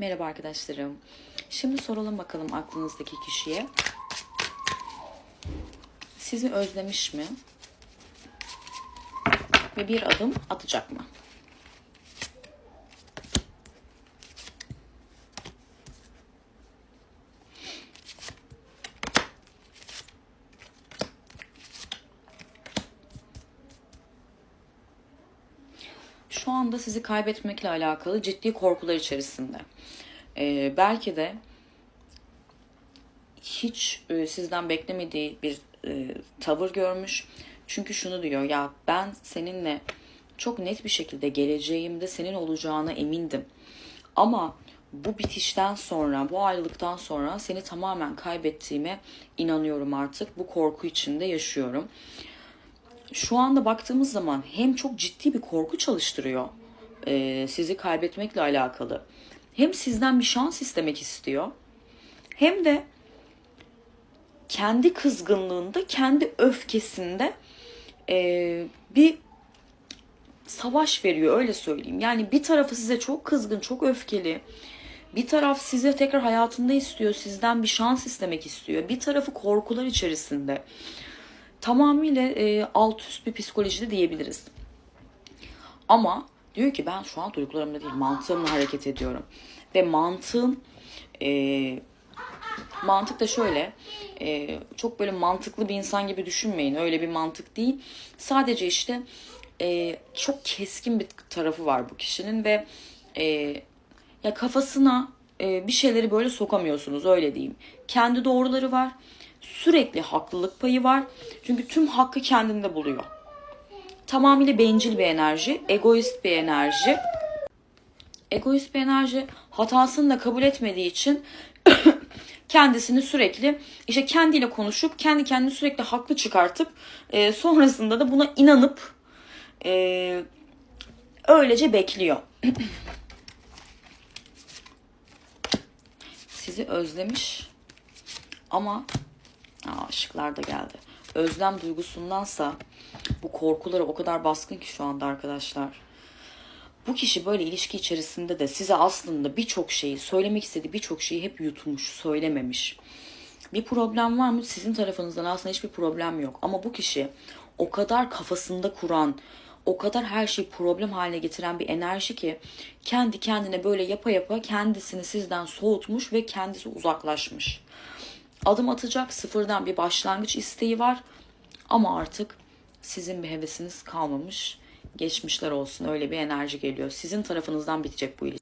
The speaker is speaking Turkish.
Merhaba arkadaşlarım. Şimdi soralım bakalım aklınızdaki kişiye. Sizi özlemiş mi? Ve bir adım atacak mı? Şu anda sizi kaybetmekle alakalı ciddi korkular içerisinde. Ee, belki de hiç e, sizden beklemediği bir e, tavır görmüş. Çünkü şunu diyor ya ben seninle çok net bir şekilde geleceğimde senin olacağına emindim. Ama bu bitişten sonra, bu ayrılıktan sonra seni tamamen kaybettiğime inanıyorum artık. Bu korku içinde yaşıyorum. Şu anda baktığımız zaman hem çok ciddi bir korku çalıştırıyor e, sizi kaybetmekle alakalı. Hem sizden bir şans istemek istiyor. Hem de kendi kızgınlığında, kendi öfkesinde e, bir savaş veriyor öyle söyleyeyim. Yani bir tarafı size çok kızgın, çok öfkeli. Bir taraf size tekrar hayatında istiyor, sizden bir şans istemek istiyor. Bir tarafı korkular içerisinde. Tamamıyla e, alt üst bir psikolojide diyebiliriz. Ama diyor ki ben şu an duygularımla değil mantığımla hareket ediyorum. Ve mantığım e, mantık da şöyle e, çok böyle mantıklı bir insan gibi düşünmeyin öyle bir mantık değil sadece işte e, çok keskin bir tarafı var bu kişinin ve e, ya kafasına e, bir şeyleri böyle sokamıyorsunuz öyle diyeyim kendi doğruları var sürekli haklılık payı var. Çünkü tüm hakkı kendinde buluyor. Tamamıyla bencil bir enerji egoist bir enerji. Egoist bir enerji hatasını da kabul etmediği için kendisini sürekli işte kendiyle konuşup kendi kendini sürekli haklı çıkartıp e, sonrasında da buna inanıp e, öylece bekliyor. Sizi özlemiş ama aa, ışıklar da geldi. Özlem duygusundansa bu korkuları o kadar baskın ki şu anda arkadaşlar. Bu kişi böyle ilişki içerisinde de size aslında birçok şeyi, söylemek istediği birçok şeyi hep yutmuş, söylememiş. Bir problem var mı? Sizin tarafınızdan aslında hiçbir problem yok. Ama bu kişi o kadar kafasında kuran, o kadar her şeyi problem haline getiren bir enerji ki kendi kendine böyle yapa yapa kendisini sizden soğutmuş ve kendisi uzaklaşmış. Adım atacak sıfırdan bir başlangıç isteği var ama artık sizin bir hevesiniz kalmamış. Geçmişler olsun öyle bir enerji geliyor. Sizin tarafınızdan bitecek bu ilişki.